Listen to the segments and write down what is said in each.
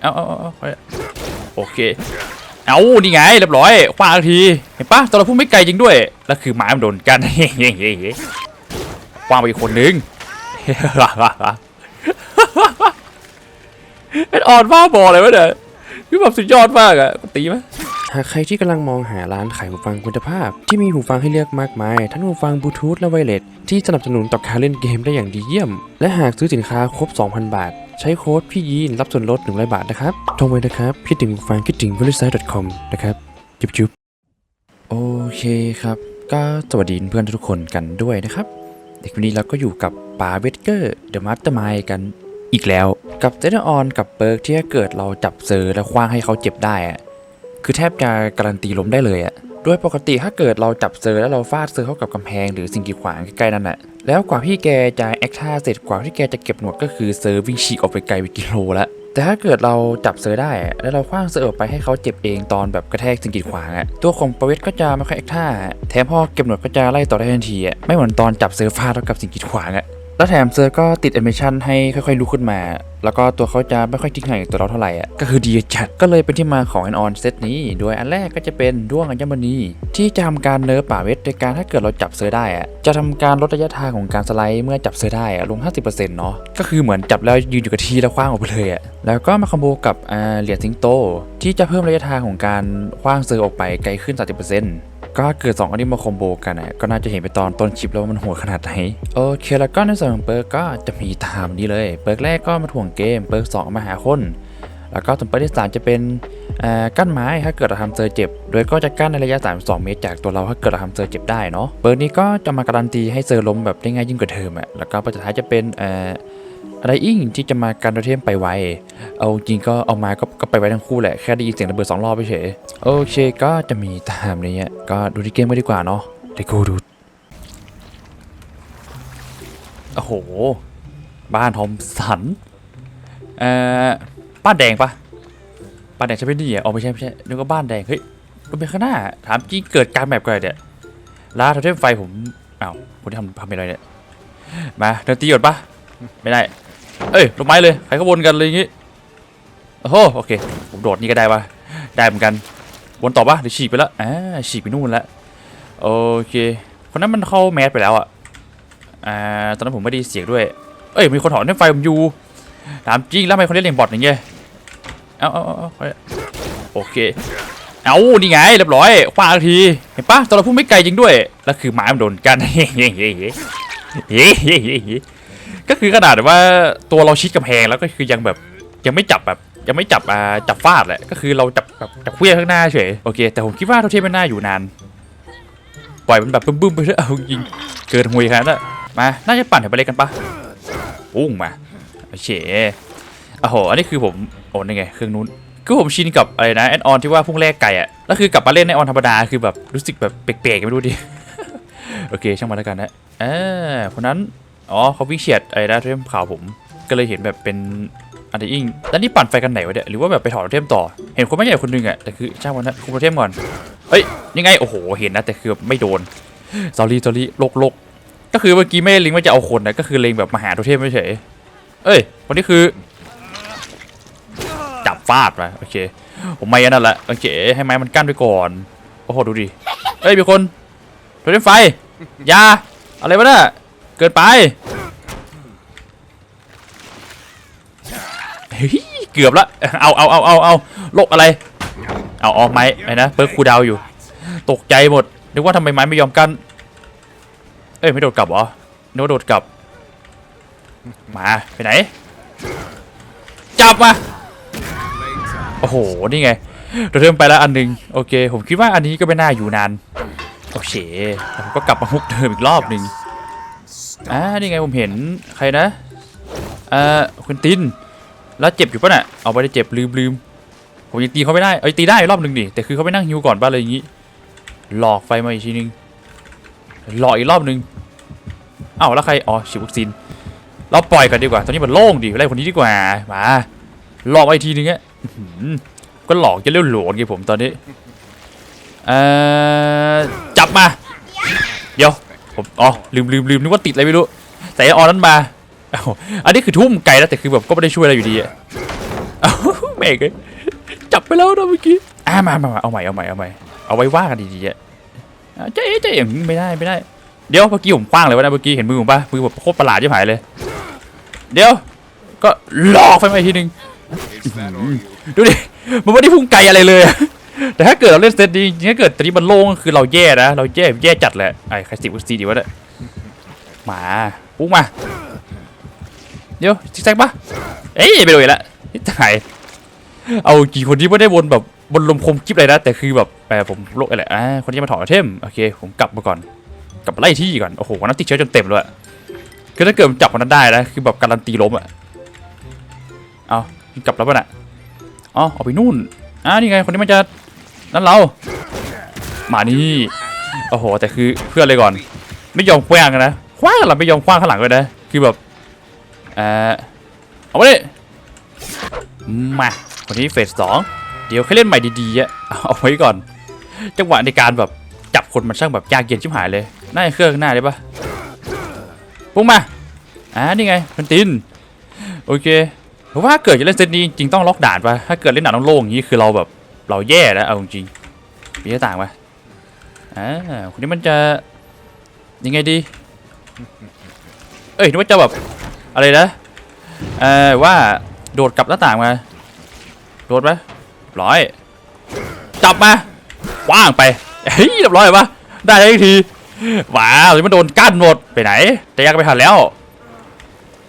เอาเอาเอาโอเค เอานี่ไงเรียบร้อยคว้างที เห็นปะตอนเราพุ่งไม่ไกลจริงด้วย แล้วคือหมามันโดนกันคว้างไปอีกคนนึงเป็นอ่อนบ้าบอเลยวะเนี่ยคือแบบสุดยอดมากอะตีไหมหากใครที่กำลังมองหาร้านขายหูฟังคุณภาพ ที่มีหูฟังให้เลือกมากมาย ทั้งหูฟังบลูทูธและไวเลสที่สนับสนุนต่อการเล่นเกมได้อย่างดีเยี่ยม และหากซื้อสินค้าครบ 2,000 บาท ใช้โค้ดพี่ยีนรับส่วนลด100บาทนะครับโทรไปนะครับ คิดถึงฟังคิดถึง v e r i s i t e c o m นะครับ จุ๊บจุ๊บโอเคครับ ก็สวัสดีเพื่อนทุกคนกันด้วยนะครับ เด็กวันนี้เราก็อยู่กับปาเวสเกอร์เดอะมาสเตอร์มายกันอีกแล้ว กับเซนออนกับเปิร์กที่ถ้าเกิดเราจับเซอร์แล้วคว้างให้เขาเจ็บได้อะคือแทบจะการันตีล้มได้เลยอะ ดยปกติถ้าเกิดเราจับเซอร์แล้วเราฟาดเซอร์เข้ากับกำแพงหรือสิ่งกีดขวางใกล้ๆนั่นแหละแล้วกว่าพี่แกจะแอคท่าเสร็จกว่าที่แกจะเก็บหนวดก็คือเซอร์วิ่งฉีกออกไปไกลไปกิโลละแต่ถ้าเกิดเราจับเซอร์ได้ แล้วเราคว้างเซอร์ออกไปให้เขาเจ็บเองตอนแบบกระแทกสิ่งกีดขวางอะตัวของประเวทก็จะไม่ค่อยแอคท่า แถมพอเก็บหนวดก็จะไล่ต่อได้ทันทีอะไม่เหมือนตอนจับเซอร์ฟาดเข้ากับสิ่งกีดขวางอะ แล้วแถมเซอร์ก็ติดแอนิเมชันให้ค่อยๆลุกขึ้นมา แล้วก็ตัวเขาจะไม่ค่อยทิ้งห่างจากตัวเราเท่าไหร่อะก็คือดีจัดก็เลยเป็นที่มาของแอนออนเซตนี้ โดยอันแรกก็จะเป็นด้วงอัญมณีที่จะทำการเนิร์ฟป่าเวทโดยการถ้าเกิดเราจับเซอร์ได้อะจะทำการลดระยะทางของการสไลด์เมื่อจับเซอร์ได้อะลง 50%เนาะก็คือเหมือนจับแล้วยืนอยู่กับที่แล้วคว้างออกไปเลยอะแล้วก็มาคอมโบกับอ่าเหรียญสิงโต ที่จะเพิ่มระยะทางของการคว้างเซอร์ออกไปไกลขึ้น 30% ก็เกิด 2 อันนี้มาคอมโบกันอะก็น่าจะเห็นไปตอนต้นคลิปแล้วว่ามันโหดขนาดไหน โอเคแล้วก็ในส่วนของเปิร์กก็จะมีตามนี้เลย เปิร์กแรกก็มาถ่วงเกม เปิร์กสองมาหาคน แล้วก็ส่วนเปิร์กที่สามจะเป็นอ่ากั้นไม้ถ้าเกิดเราทำเซอร์เจ็บ โดยก็จะกั้นในระยะ 32 เมตรจากตัวเราถ้าเกิดเราทำเซอร์เจ็บได้เนาะ เปิร์กนี้ก็จะมาการันตีให้เซอร์ล้มแบบได้ง่ายยิ่งกว่าเดิมอะแล้วก็ปัจจุบันจะเป็นเอะไรอิงที่จะมาการโดเทมไปไว เอาจริงก็เอามาก็ก็ไปไว้ทั้งคู่แหละ แค่ได้ยินเสียงระเบิดสองรอบไปเฉย โอเคก็จะมีตามนี้ ก็ดูที่เกมไม่ดีกว่าเนาะเดี๋ยวกูดู โอ้โห บ้านทอมสัน เอ่อบ้านแดงปะบ้านแดงใช่ไหมนี่อะอ๋อไม่ใช่ไม่ใช่นึกว่าบ้านแดง เฮ้ยรถเมล์ข้างหน้า ถามจริงเกิดการแบบกันเนี่ยร้านโทเทมไฟผมอ้าวคนที่ทำทำอะไรเนี่ย มาเดินตีก่อนปะ ไม่ได้ เอ้ยลงไม้เลยใครก็วนกันเลยอย่างงี้โอ้โหโอเคผมโดดนี่ก็ได้ปะได้เหมือนกันวนต่อปะหรือฉีกไปแล้วอ่าฉีกไปนู่นแล้วโอเคคนนั้นมันเข้าแมสไปแล้วอะอ่าตอนนั้นผมไม่ได้เสียงด้วย เอ้ยมีคนถอนเส้นไฟผมอยู่ถามจริงแล้วทำไมคนเล่นเล่นบอทอย่างเงี้ยเอาเอาเอาเอาโอเคเอานี่ไงเรียบร้อยคว้าทีเห็นปะตอนเราพุ่งไม่ไกลจริงด้วยแล้วคือหมามันโดนกัน ก็คือขนาดแบบว่าตัวเราชิดกำแพงแล้วก็คือยังแบบยังไม่จับแบบยังไม่จับอ่าจับฟาดแหละก็คือเราจับแบบจับเคลี้ยข้างหน้าเฉยโอเคแต่ผมคิดว่าโทเทมมันน่าอยู่นานปล่อยมันแบบบึ้มๆไปเถอะเอาจริงเกินหุยขนาดนั้นะมาน่าจะปั่นแถวไปเลยกันปะปุ้งมาโอเคโอ้โหอันนี้คือผมโอ้นี่ไงเครื่องนู้นคือผมชินกับอะไรนะแอนออนที่ว่าพุ่งแรกไก่อะแล้วคือกลับมาเล่นในออนธรรมดาคือแบบรู้สึกแบบแปลกๆไม่รู้ดิโอเคช่างมันแล้วกันนะเออคนนั้น อ๋อเขาวิ่งเฉียดไอ้นะเทมข่าวผม ก็เลยเห็นแบบเป็นอันเดอร์อิงแล้วนี่ปั่นไฟกันไหนวะเนี่ยหรือว่าแบบไปถอดเทมต่อ เห็นคนไม่ใหญ่คนหนึงอะแต่คือช่างมันนะคุมเทมก่อน เฮ้ยยังไงโอ้โหเห็นนะแต่คือไม่โดนสอรี่สอรี่โลกโลกก็คือเมื่อกี้ไม่ได้ลิงว่าจะเอาคนนะก็คือเลงแบบมาหาโทเทมไม่เฉยเอ้ยคนนี้คือจับฟาดไปโอเค ผมไม่อันนั่นแหละโอเคให้ไม้มันกั้นไปก่อนโอ้โหดูดิเอ้ยมีคนโทเทมไฟยาอะไรวะเนี่ย เกินไปเฮ้ยเกือบละเอาเอาเอาเอาเอาโลกอะไร เอาออกไม้ไอ้นะเปิร์คูดาวอยู่ ตกใจหมดนึกว่าทำไมไม้ไม่ยอมกันเอ้ยไม่โดดกลับเหรอนึกว่าโดดกลับ มาไปไหน จับมาโอ้โหนี่ไงเราเริ่มไปแล้วอันหนึงโอเค ผมคิดว่าอันนี้ก็ไม่น่าอยู่นานโอเคผมก็กลับมาฮุกเดิมอีกรอบหนึ่ง อ่านี่ไงผมเห็นใครนะเอ่อคุณติน แล้วเจ็บอยู่ปะน่ะเอาไปได้เจ็บลืมลืมผมยังตีเขาไม่ได้ เอ้ยตีได้รอบหนึ่งดิ แต่คือเขาไปนั่งฮิวก่อนป่ะอะไรอย่างงี้ หลอกไฟมาอีกทีนึง หลอกอีกรอบหนึ่งอ้าวแล้วใคร อ๋อฉีดวัคซีน เราปล่อยกันดีกว่า ตอนนี้มันโล่งดิไล่คนนี้ดีกว่า มา หลอกมาอีกทีนึงอะก็หลอกจะเลี้ยวหลวนไงผมตอนนี้ เอ่อ จับมา เดี๋ยว ผมอ๋อลืมลืมลืมนึกว่าติดอะไรไม่รู้แต่อ้อนนั้นมาอ้าวอันนี้คือทุ่มไกลแล้วแต่คือแบบก็ไม่ได้ช่วยอะไรอยู่ดีอะอ้าวแม่งเลยจับไปแล้วนะเมื่อกี้อ่ามามามาเอาใหม่เอาใหม่เอาใหม่เอาไว้ว่ากันดีๆอะเจ๊เจ๊อย่างนี้ไม่ได้ไม่ได้ เดี๋ยวเมื่อกี้ผมคว้างเลยวะนะเมื่อกี้เห็นมือผมปะมือแบบโคตรประหลาดที่หายเลย เดี๋ยว ก็หลอกไฟมาอีกทีนึงดูดิมันไม่ได้พุ่งไกลอะไรเลยอะ แต่ถ้าเกิดเราเล่นเซตนี้จริงถ้าเกิดตอนนี้มันโล่งคือเราแย่นะ เราแย่แย่จัดแหละไอ้ใครสิบซีดีวะเนี่ยหมาพุ่งมา เดี๋ยวซิกแซกปะเอ้ยไปเลยละนี่ถ่ายเอากี่คนที่ไม่ได้วนแบบบนลมคมคลิปเลยนะ แต่คือแบบแหมผมโลกอะไรอะคนที่มาถอดเทมโอเคผมกลับมาก่อนกลับไล่ที่ก่อนโอ้โหวันนั้นติดเชื้อจนเต็มเลยคือถ้าเกิดมันจับคนนั้นได้นะคือแบบการันตีล้มอะเอากลับแล้วป่ะน่ะอ๋อออกไปนู่นอ่านี่ไงคนนี้มันจะ นั่นเรา มานี่โอ้โห แต่คือเพื่อนเลยก่อน ไม่ยอมคว้างกันนะคว้างกันหรอไม่ยอมคว้างข้างหลังเลยนะ คือแบบเออเอาไปเลยมาคนนี้เฟสสองเดี๋ยวแค่เล่นใหม่ดีๆอะเอาเอาไว้ก่อน จังหวะในการแบบจับคนมันช่างแบบยากเย็นชิบหายเลยน่าเครื่องหน้าได้ปะพุ่งมาอ่านี่ไงพันตินโอเคเพราะว่าเกิดจะเล่นเซตนี้จริงต้องล็อกด่านปะถ้าเกิดเล่นด่านต้องโล่งอย่างนี้คือเราแบบ เราแย่แล้วเอาจริงๆมีหน้าต่างไปอ่าคนนี้มันจะยังไงดี เอ้ยนึกว่าจะแบบอะไรนะเอ่อว่าโดดกลับหน้าต่างมาโดดไหมร้อยจับมาว่างไปเฮ้ยเรียบร้อยปะได้ทันทีว้าวมันโดนกั้นหมดไปไหนแต่ยากไปทันแล้ว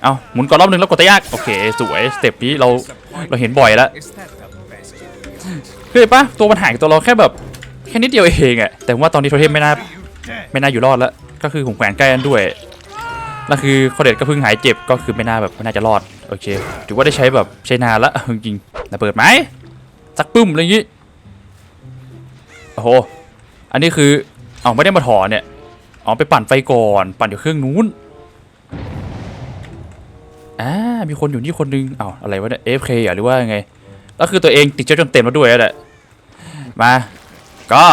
เอาหมุนก่อนรอบนึงแล้วกดตะยากโอเค สวยสเต็ปนี้เราเราเห็นบ่อยแล้ว คือปะตัวมันห่างตัวเราแค่แบบแค่นิดเดียวเองอะแต่ว่าตอนนี้โทเทมไม่น่าไม่น่าอยู่รอดแล้วก็คือผมแขวนใกล้กันด้วยแล้วคือคอเด็ดก็เพิ่งหายเจ็บก็คือไม่น่าแบบไม่น่าจะรอดโอเคถือว่าได้ใช้แบบใช้นานละจริงๆระเบิดไหมสักปึ้มอะไรอย่างงี้โอ้โหอันนี้คือเอาไม่ได้มาถอนเนี่ยอ๋อไปปั่นไฟก่อนปั่นอยู่เครื่องนู้นอ่ามีคนอยู่นี่คนนึงอ้าอะไรวะเนี่ย AFK อะหรือว่าไง แล้วคือตัวเองติดเชื้อจนเต็มแล้วด้วยแหละมา ก็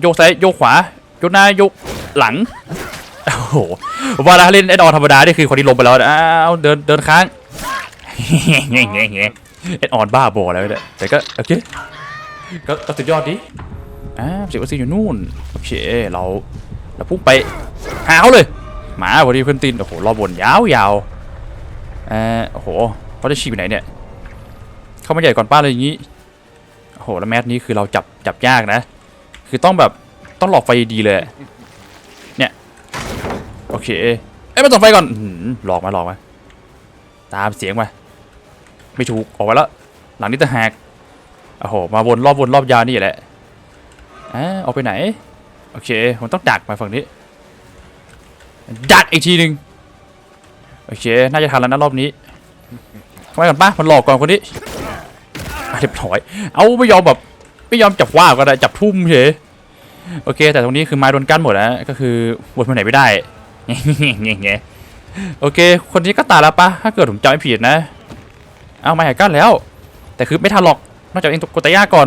โยกซ้ายโยกขวาโยกหน้าโยกหลังโอ้โหผมว่าเล่นไอ้ดอธรรมดานี่คือคนที่ลงไปแล้วอ้าวเดินเดินค้างเงี้ยเงี้ยเงี้ยเอ็ดออนบ้าบอแล้วเนี่ยแต่ก็โอเคก็ก็สุดยอดดิอ่าเสียวัคซีนอยู่นู่นโอเคเราเราพุ่งไปหาเขาเลยหมาพอดีเพื่อนตินโอ้โหรอบบนยาวยาวเออโอ้โหเขาจะฉีกไปไหนเนี่ย เข้ามาใหญ่ก่อนป้าเลยอย่างงี้โอ้โหแล้วแมสนี้คือเราจับจับยากนะ คือต้องแบบต้องหลอกไฟดีเลย เนี่ยโอเคเอ้ยมาส่องไฟก่อนอื้อหือหลอกมาหลอกมาตามเสียงมาไม่ถูกออกไปแล้วหลังนี้ตะหากโอ้โหมาวนรอบวนรอบยาวนี่แหละอ่าออกไปไหนโอเคผมต้องดักมาฝั่งนี้ดักอีกทีหนึ่งโอเค น่าจะทันแล้วนะรอบนี้ เข้ามก่อนป้ามันหลอกก่อนคนนี้เรียบร้อย เอาไม่ยอมแบบไม่ยอมจับว่าก็ได้จับทุ่มเฉยโอเค แต่ตรงนี้คือไม้โดนกั้นหมดแล้วก็คือวนไปไหนไม่ได้เงี้ยโอเค คนนี้ก็ตายแล้วปะถ้าเกิดผมจำไม่ผิดนะ เอาไม้หายกั้นแล้ว แต่คือไม่ทันหรอกนอกจากเองกดตะย่าก่อน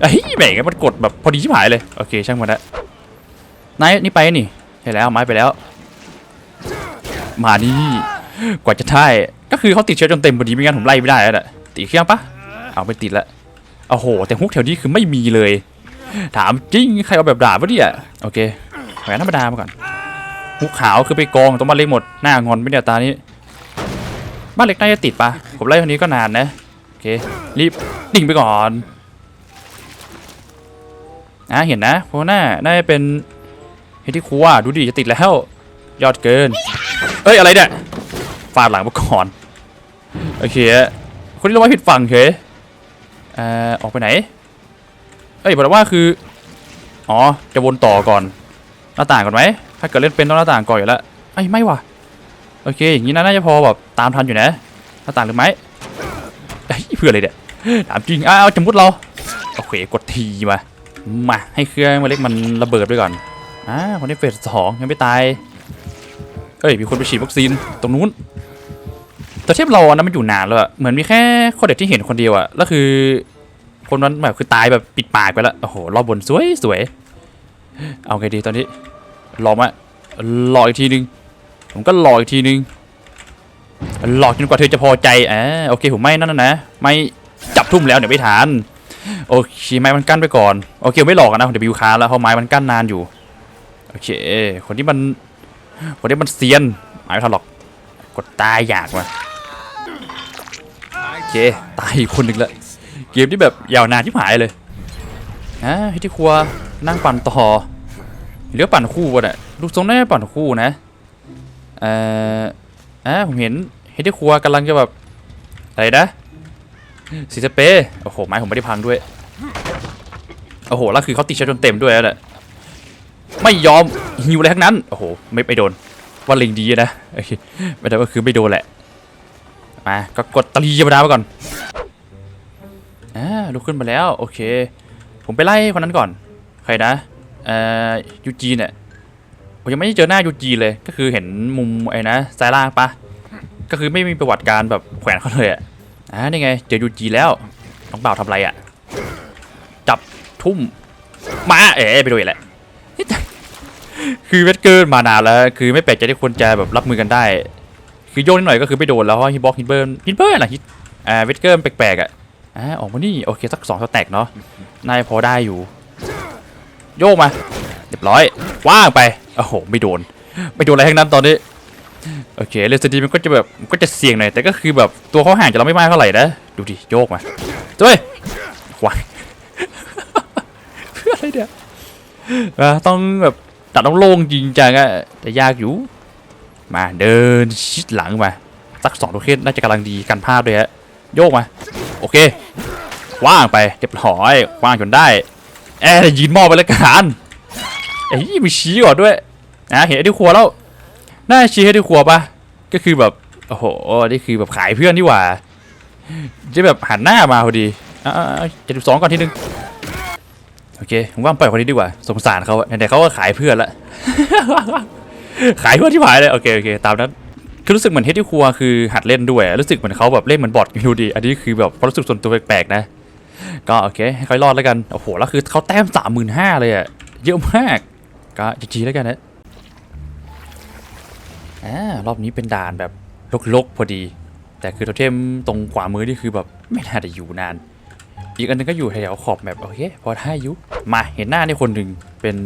เฮ้ยแหม่งมันกดแบบพอดีชิบหายเลยโอเคช่างมันละนายนี่ไปนี่ใช่แล้วไม้ไปแล้ว มานี่กว่าจะได้ ก็คือเขาติดเชื้อจนเต็มพอดีไม่งั้นผมไล่ไม่ได้แล้วน่ะติดเครื่องปะเอาไปติดละโอ้โห แต่ฮุกแถวนี้คือไม่มีเลย ถามจริงใครเอาแบบด่าปะเนี่ยโอเคแหวนธรรมดามาก่อนฮุกขาวคือไปกองตรงบ้านเล็กหมดหน้างอนไม่เนี่ยตานี้บ้านเล็กน่าจะติดปะผมไล่คนนี้ก็นานนะโอเครีบนิ่งไปก่อนอะเห็นนะเพราะว่าหน้าน่าจะเป็นเฮดที่ครัวดูดิจะติดแล้วยอดเกิน เอ้ยอะไรเนี่ย ฟาดหลังมาก่อน โอเคคนที่เราไว้ผิดฝั่งเฉยเอ่อออกไปไหน เอ้ยบอกว่าคือ อ๋อ จะวนต่อก่อน หน้าต่างก่อนไหม ถ้าเกิดเล่นเป็นต้องหน้าต่างก่อนอยู่แล้วไอ้ไม่ว่ะ โอเค อย่างนี้น่าจะพอแบบตามทันอยู่นะ หน้าต่างหรือไม่เอ้ยเพื่ออะไรเนี่ยถามจริงอ้าวจะมุดเรา โอเค กดทีมา มา ให้เครื่องมาเล็กมันระเบิดไปก่อนอ่าคนนี้เฟสสองยังไม่ตาย อ้ยมีคนไปฉีดวัคซีนตรงนู้น แต่เทียบเราอันนั้นมันอยู่นานแล้วอะเหมือนมีแค่คนเด็กที่เห็นคนเดียวอะแล้วคือ คนนั้นแบบคือตายแบบปิดปากไปแล้วโอ้โหรอบบนสวยสวยเอาไงดีตอนนี้รอมารออีกทีนึงผมก็รออีกทีนึงหลอกจนกว่าเธอจะพอใจอ่าโอเคผมไม่นั่นนะ ไม่จับทุ่มแล้วเดี๋ยวไม่ทันโอเคไม้มันกั้นไปก่อนโอเคไม่หลอกอะนะเดี๋ยวบิวค้าแล้วเพราะไม้มันกั้นนานอยู่โอเคคนที่มัน คนที่มันเซียนไม้ไม่ทันหรอก กดตายอยากมาโอเค ตายอีกคนหนึ่งละ เกมที่แบบยาวนานที่หายเลยอะให้ที่ครัวนั่งปั่นต่อเหลือปั่นคู่วะเนี่ยลูกทรงน่าจะปั่นคู่นะ เอ่ออะผมเห็นเฮดที่ครัวกำลังจะแบบ อะไรนะสีสเปรโอ้โห ไม้ผมไม่ได้พังด้วย โอ้โห แล้วคือเขาติดเชื้อจนเต็มด้วยแล้วแหละ ไม่ยอมหิวอะไรทั้งนั้น โอ้โห ไม่ไปโดน ว่าลิงดีนะไม่ได้ก็คือไม่โดนแหละ มา ก็กดตรีธรรมดาไปก่อน อ่า ลุกขึ้นมาแล้ว โอเค ผมไปไล่คนนั้นก่อน ใครนะ เอ่อ ยูจีเนี่ย ผมยังไม่ได้เจอหน้ายูจีเลย ก็คือเห็นมุมไอ้นะซ้ายล่างปะ ก็คือไม่มีประวัติการแบบแขวนเขาเลยอะ อ่า นี่ไง เจอยูจีแล้ว น้องบ่าทำไรอะ จับทุ่ม มา เอ๋ไปดูอีกแหละ คือเวทเกิร์มานานแล้ว คือไม่แปลกใจที่คนจะแบบรับมือกันได้ คือโยนนิดหน่อยก็คือไม่โดนแล้วเพราะฮิตบ็อกฮิตเบิร์นฮิตเบิร์นอะฮิตอ่าเวทเกิร์แปลกๆอะอ่าออกมานี่โอเคสักสองสแต็กเนาะนายพอได้อยู่ โยกมาเรียบร้อยว่างไปโอ้โหไม่โดน ไม่โดนอะไรทั้งนั้นตอนนี้โอเคเรสดีมันก็จะแบบก็จะเสี่ยงหน่อยแต่ก็คือแบบตัวเขาห่างจากเราไม่มากเท่าไหร่นะดูดิโยกมาด้วยควายเพื่ออะไรเนี่ยต้องแบบ ตัดต้องโล่งจริงจังอะแต่ยากอยู่ มาเดินชิดหลังมาสักสองตัวเคสน่าจะกำลังดีกันพลาดด้วยฮะโยกมา โอเคว่างไปเรียบร้อยว่างจนได้แอร์ยืนมอบไปแล้วกันไอ้ยมีชี้ก่อนด้วยนะเห็นไอ้ที่ครัวแล้วน่าชี้ให้ที่ครัวปะก็คือแบบโอ้โหนี่คือแบบขายเพื่อนนี่หว่าจะแบบหันหน้ามาพอดีอ่าเจ็ดสิบสองก่อนทีนึง โอเคว่างปล่อยคนนี้ดีกว่า สงสารเขาไหนๆเขาก็ขายเพื่อนละ ขายเพื่อนที่หายเลย โอเคโอเค ตามนั้น คือรู้สึกเหมือนเฮดที่ครัวคือหัดเล่นด้วย รู้สึกเหมือนเขาแบบเล่นเหมือนบอทอยู่ดี อันนี้คือแบบความรู้สึกส่วนตัวแปลกๆนะ ก็โอเค ให้เขารอดแล้วกัน โอ้โห แล้วคือเขาแต้มสามหมื่นห้าเลยอะเยอะมาก ก็จีๆแล้วกันนะอ่ารอบนี้เป็นด่านแบบลกๆพอดี แต่คือโทเทมตรงขวามือนี่คือแบบไม่น่าจะอยู่นาน อีกอันนึงก็อยู่แถวขอบแบบโอเคพอได้อยุมาเห็นหน้าในคนหนึ่งเป็น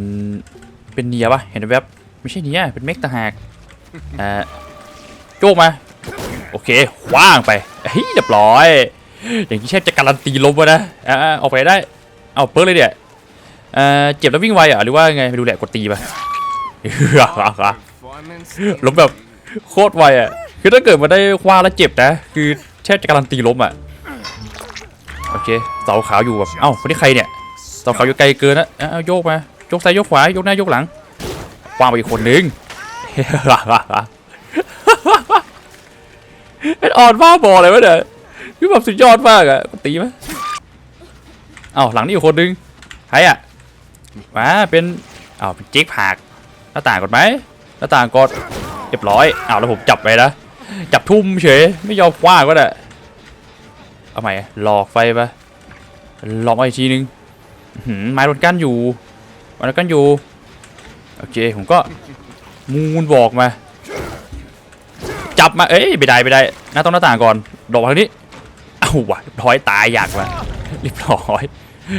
เป็นเนียปะเห็นแวบไม่ใช่เนียเป็นเมกต่างหากอ่าโยกมา โอเคคว้างไปเฮ้ยเรียบร้อย อย่างนี้แทบจะการันตีลบวะนะอ่าออกไปได้เอาเปิร์เลยเนี่ยเอ่อเจ็บแล้ววิ่งไวอะหรือว่าไงไปดูแหละกดตีไปล้มแบบโคตรไวอะคือถ้าเกิดมาได้คว้าแล้วเจ็บนะ คือแทบจะการันตีล้มอะ โอเคเสาขาวอยู่แบบเอ้าคนนี้ใครเนี่ยเสาขาวอยู่ไกลเกินนะเอาเอาโยกมาโยกซ้ายโยกขวาโยกหน้าโยกหลังวางไปอีกคนนึงเป็นอ่อนบ้าบอเลยวะเนี่ยคือแบบสุดยอดมากอะตีไหมเอ้าหลังนี่อีกคนนึงใครอะมาเป็นเอ้าเป็นเจ๊กผักหน้าต่างกดไหมหน้าต่างกดเรียบร้อยอ้าวแล้วผมจับไปนะจับทุ่มเฉยไม่ยอมคว้างก็ได้ เอาใหม่หลอกไฟปะหลอกมาอีกทีนึงอื้อหือไม้โดนกั้นอยู่ไม้โดนกั้นอยู่ โอเค ผมก็มูนบอกมา จับมา เอ้ยไม่ได้ไม่ได้หน้าต้องหน้าต่างก่อน ดอกทางนี้เอ้าวะเรียบร้อยตายอยากมาเรียบร้อย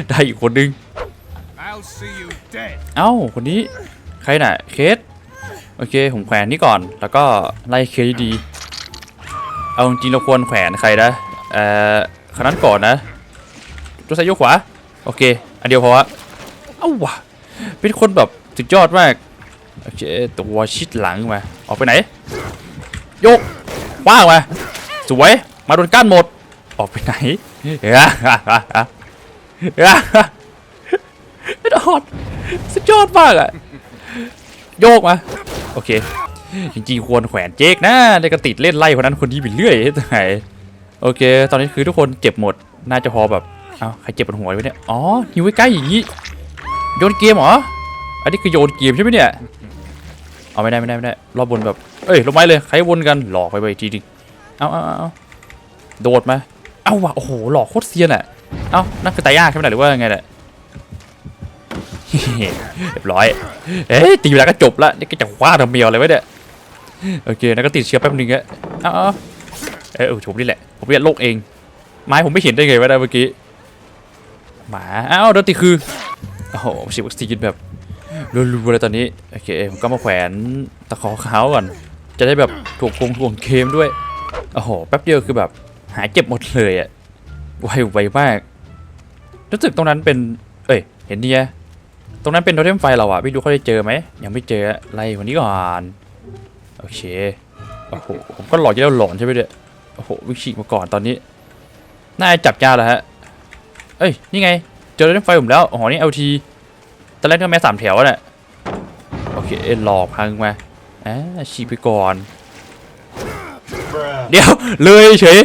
ได้อีกคนนึง I'll see you dead. เอ้า คนนี้ ใครน่ะ เคส โอเค ผมแขวนนี่ก่อน แล้วก็ไล่เคสดีๆเอาจริงๆเราควรแขวนใครนะ เอ่อคนนั้นก่อนนะตัวซ้ายยกขวา โอเค อันเดียวพอเอ้าวะเป็นคนแบบสุดยอดมากโอเคตัวชิดหลังมา ออกไปไหน โยกว่างมา สวย มาโดนก้านหมด ออกไปไหนเฮ้ยไม่ออดสุดยอดมากอะโยกมา โอเค จริงๆควรแขวนเจ๊กนะได้กระติดเล่นไล่คนนั้นคนนี้ไปเรื่อยไหน โอเค ตอนนี้คือทุกคนเจ็บหมด น่าจะพอแบบ เอ้าใครเจ็บบนหัวไว้เนี่ย อ๋ออยู่ใกล้ๆอย่างนี้ โยนเกมเหรอ อันนี้คือโยนเกมใช่ไหมเนี่ย เอาไม่ได้ไม่ได้ไม่ได้ รอบบนแบบ เอ้ยลงไม้เลย ใครวนกัน หลอกไปไปทีนึงเอาเอาเอาโดดมา เอาวะโอ้โห หลอกโคตรเซียนอะเอานั่นคือตายยากใช่ไหมหรือว่าไงแหละเรียบร้อย เอ้ยตีเวลาก็จบละ นี่ก็จะคว้าทำเมียวอะไรไว้เนี่ย โอเค แล้วก็ติดเชื้อแป๊บนึงอะเอา เออผมนี่แหละ ผมเรียนโลกเอง ไม้ผมไม่เห็นได้ไงวะนะเมื่อกี้ หมา อ้าวดนตรีคือ โอ้โหฉีดวัคซีนแบบรัวๆเลยตอนนี้ โอเค ผมก็มาแขวนตะขอขาวก่อน จะได้แบบถ่วงคงถ่วงเค็มด้วย โอ้โห แป๊บเดียวคือแบบ หายเจ็บหมดเลยอะไวไวมากรู้สึกตรงนั้นเป็น เอ้ย เห็นเนี่ยตรงนั้นเป็นโทเทมไฟเราอะไม่รู้เขาได้เจอไหม ยังไม่เจอไล่คนนี้ก่อน โอเค โอ้โห ผมก็หลอนจะแล้วหลอนใช่ไหมเนี่ยโอ้โหวิ่งฉีกมาก่อนตอนนี้ น่าจะจับยาแล้วฮะ เอ้ย นี่ไง เจอโทเทมไฟผมแล้วอ๋อนี่เอลทีตอนแรกก็แม่สามแถวอะน่ะโอเคหลอกพังมาอ่าฉีไปก่อน เดี๋ยวเลยเฉย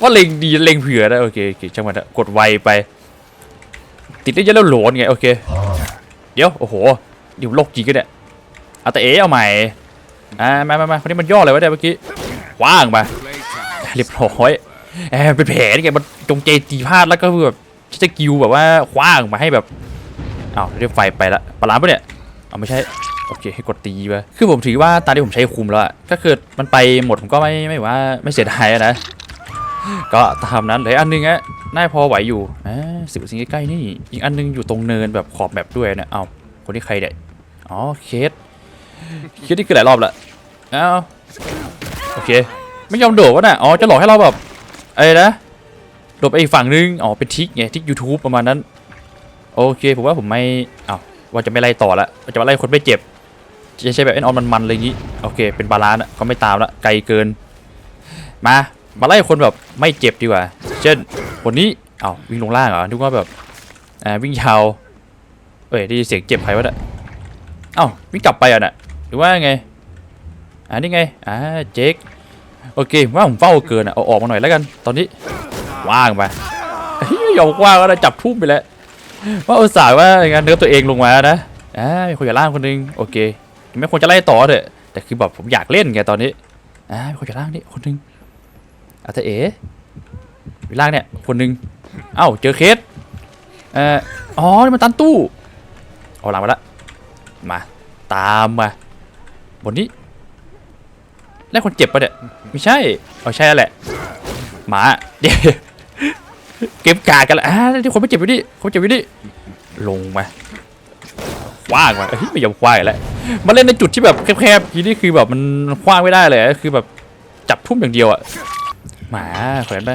ว่าเล็งดีเล็งเผื่อนะโอเคโอเคช่างมันะกดไวไป ติดได้เยอะแล้วโหลนไงโอเค เดี๋ยวโอ้โหเดี๋ยวโลกจริงกันเนี่ยเอาแต่เอ๋เอาใหม่อ่ามามามาคนนี้มันย่ออะไรวะเนี่ยเมื่อกี้ว่างไป เรียบร้อยแอบเป็นแผลนี่ไงมันจงใจตีพลาดแล้วก็แบบสกิลแบบว่าคว้างมาให้แบบอ้าวเรียกไฟไปละปลาร้าปะเนี่ยเอาไม่ใช่โอเคให้กดตีไปคือผมถือว่าตาที่ผมใช้คุมแล้วก็คือมันไปหมดผมก็ไม่ไม่ว่าไม่เสียดายนะ ก็ตามนั้นเลยอันหนึงอะน่าพอไหวอยู่อ่าสิบสิ่งใกล้ๆนี่อีกอันหนึงอยู่ตรงเนินแบบขอบแบบด้วยเนี่ยเอาคนที่ใครเนี่ยอ๋อเคสเคสนี่คือหลายรอบละเอาโอเค ไม่ยอมโดดวะน่ะอ๋อจะหลอกให้เราแบบอะไรนะโดดไปอีกฝั่งนึงอ๋อเป็นทิกไงทิก YouTube ประมาณนั้น โอเคผมว่าผมไม่เอาว่าจะไม่ไล่ต่อละว่าจะมาไล่คนไม่เจ็บจะใช้แบบเอ็นออนมันๆอะไรอย่างงี้โอเค เป็นบาลานซ์อะเขาไม่ตามละไกลเกิน มามาไล่คนแบบไม่เจ็บดีกว่า เช่นคนนี้เอ้าวิ่งลงล่างเหรอนึกว่าแบบอ่าวิ่งยาวเอ้ยได้ยินเสียงเจ็บใครวะเนี่ยเอ้าวิ่งกลับไปอะน่ะหรือว่าไงอ่านี่ไงอ่าเจค โอเคว่าผมเฝ้าเกินอะเอาออกมาหน่อยแล้วกัน ตอนนี้ว่างไปเฮ้ยยอมว่างก็ได้จับทุ่มไปแล้วว่าอุตส่าห์ว่าอย่างนั้นเนิร์ฟตัวเองลงมานะอ่ามีคนอยู่ล่างคนหนึงโอเคไม่ควรจะไล่ต่อเถอะแต่คือแบบผมอยากเล่นไงตอนนี้อ่ามีคนอยู่ล่างนี่คนหนึงอาจจะเอ๋อยู่ล่างเนี่ยคนหนึงเอ้าเจอเคสเอ่ออ๋อนี่มันตันตู้เอาหลังมาละมาตามมาบนนี้แล้วคนเจ็บปะเนี่ย ไม่ใช่เอาใช่แล้วแหละหมาเดี๋ยวเก็บกาดกันละอ่าที่คนไม่เจ็บอยู่นี่คนเจ็บอยู่นี่ลงมาคว้างมาเฮ้ยไม่ยอมคว้างอีกแล้วมาเล่นในจุดที่แบบแคบๆทีนี่คือแบบมันคว้างไม่ได้เลยคือแบบจับทุ่มอย่างเดียวอะหมาแขวนไป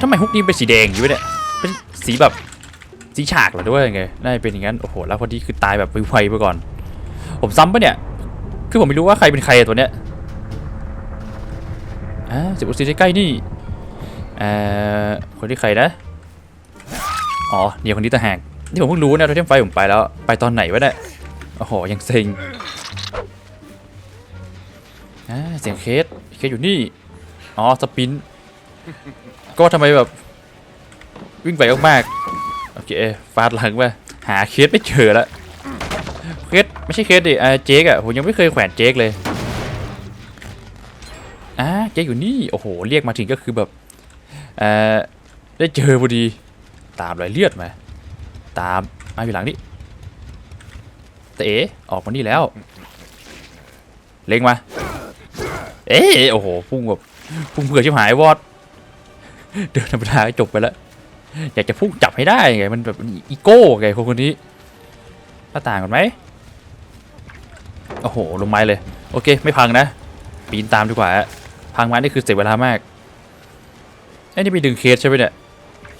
ทำไมฮุกนี้เป็นสีแดงอยู่เนี่ยเป็นสีแบบสีฉากเหรอด้วยไงน่าจะเป็นอย่างนั้นโอ้โหแล้วพอดีคือตายแบบไวๆไปก่อน ผมซ้ำปะเนี่ย คือผมไม่รู้ว่าใครเป็นใครตัวเนี้ย อ่าสิบอุซีใกล้ๆนี่เอ่อคนที่ใครนะ อ๋อเดี๋ยวคนนี้ต่างหากนี่ผมเพิ่งรู้นะโทเทมไฟผมไปแล้ว ไปตอนไหนวะเนี่ยโอ้โห ยังเซ็งอ่าเสียงเคส เคสอยู่นี่ อ๋อ สปิน ก็ทำไมแบบ วิ่งไปมากๆ โอเค ฟาดหลังไปหาเคสไม่เจอแล้วเคสไม่ใช่เคสดิอ่าเจคอะผมยังไม่เคยแขวนเจคเลย อ่าเจ๊อยู่นี่ โอ้โห เรียกมาถึงก็คือแบบเอ่อได้เจอพอดี ตามรอยเลือดมา ตามมาอยู่หลังนี่แต่เอ๋ออกมานี่แล้ว เล็งมา เอ๊โอ้โห พุ่งแบบพุ่งเผื่อชิบหายวอด เดินธรรมดาจบไปแล้ว อยากจะพุ่งจับให้ได้ไง มันแบบอีโก้ไงคนคนนี้หน้าต่างกันไหมโอ้โห ลงไม้เลย โอเค ไม่พังนะ ปีนตามดีกว่า พังไม้นี่คือเสียเวลามากไอ้นี่ไปดึงเคสใช่ไหมเนี่ย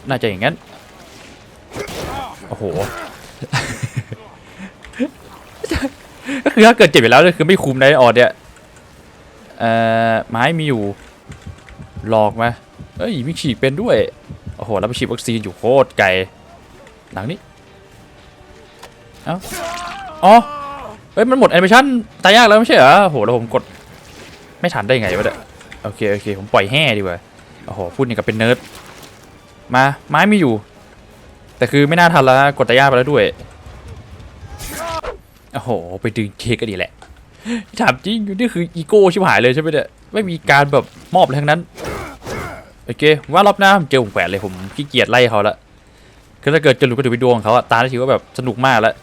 น่าจะอย่างนั้น โอ้โห ก็คือถ้าเกิดเจ็บไปแล้วเนี่คือไม่คุมในออดเนี่ย เอ่อ ไม้มีอยู่ หลอกมา เอ้ยวิ่งฉีกเป็นด้วย โอ้โห แล้วไปฉีดวัคซีนอยู่โคตรไกล หลังนี้ เอ้า อ๋อ เฮ้ย มันหมดแอนิเมชั่นตายยากแล้วไม่ใช่เหรอโอ้โหแล้วผมกด ไม่ทันได้ไงวะเนี่ย โอเคโอเคผมปล่อยแห่ดีกว่าโอ้โหพูดอย่างกับเป็นเนิร์ดมาไม้มีอยู่ แต่คือไม่น่าทันแล้วกดตะย่าไปแล้วด้วยโอ้โหไปดึงเค้กก็ดีแหละถามจริงนี่คืออีโก้ชิบหายเลยใช่ไหมเนี่ยไม่มีการแบบมอบอะไรทั้งนั้นโอเคว่ารอบหน้าผมเจอผมแขวนเลยผมขี้เกียจไล่เขาละคือถ้าเกิดจะหลุดก็ถือไปดวงเขาอะตาได้ถือว่าแบบสนุกมากแล้ว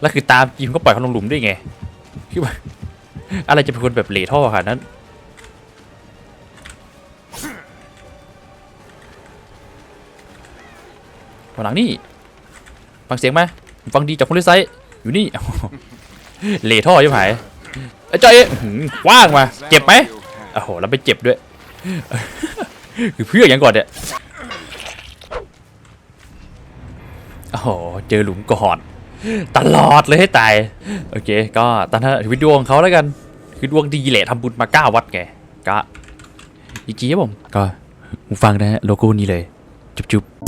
แล้วคือตามจีมก็ปล่อยเขาลงหลุมได้ไงคืออะไรจะเป็นคนแบบเหล่ท่อขนาดนั้น มางหลังนี่ฟังเสียงไหมฟังดีจากคนที่ไซต์อยู่นี่เหล่ท่อยังหายไอ้เจ้าเอ๊ะอื้อหือกว้างมาเจ็บไหมโอ้โหแล้วไปเจ็บด้วยคือเพื่ออย่างก่อนเนี่ยโอ้โหเจอหลุมก่อนตลอดเลยให้ตายโอเค ก็ตอนนั้นถือเป็นดวงเขาแล้วกันคือดวงดีแหละทำบุญมาเก้าวัดไงก็อีกทีครับผมก็ฟังนะฮะโลโก้นี้เลย จุ๊บๆ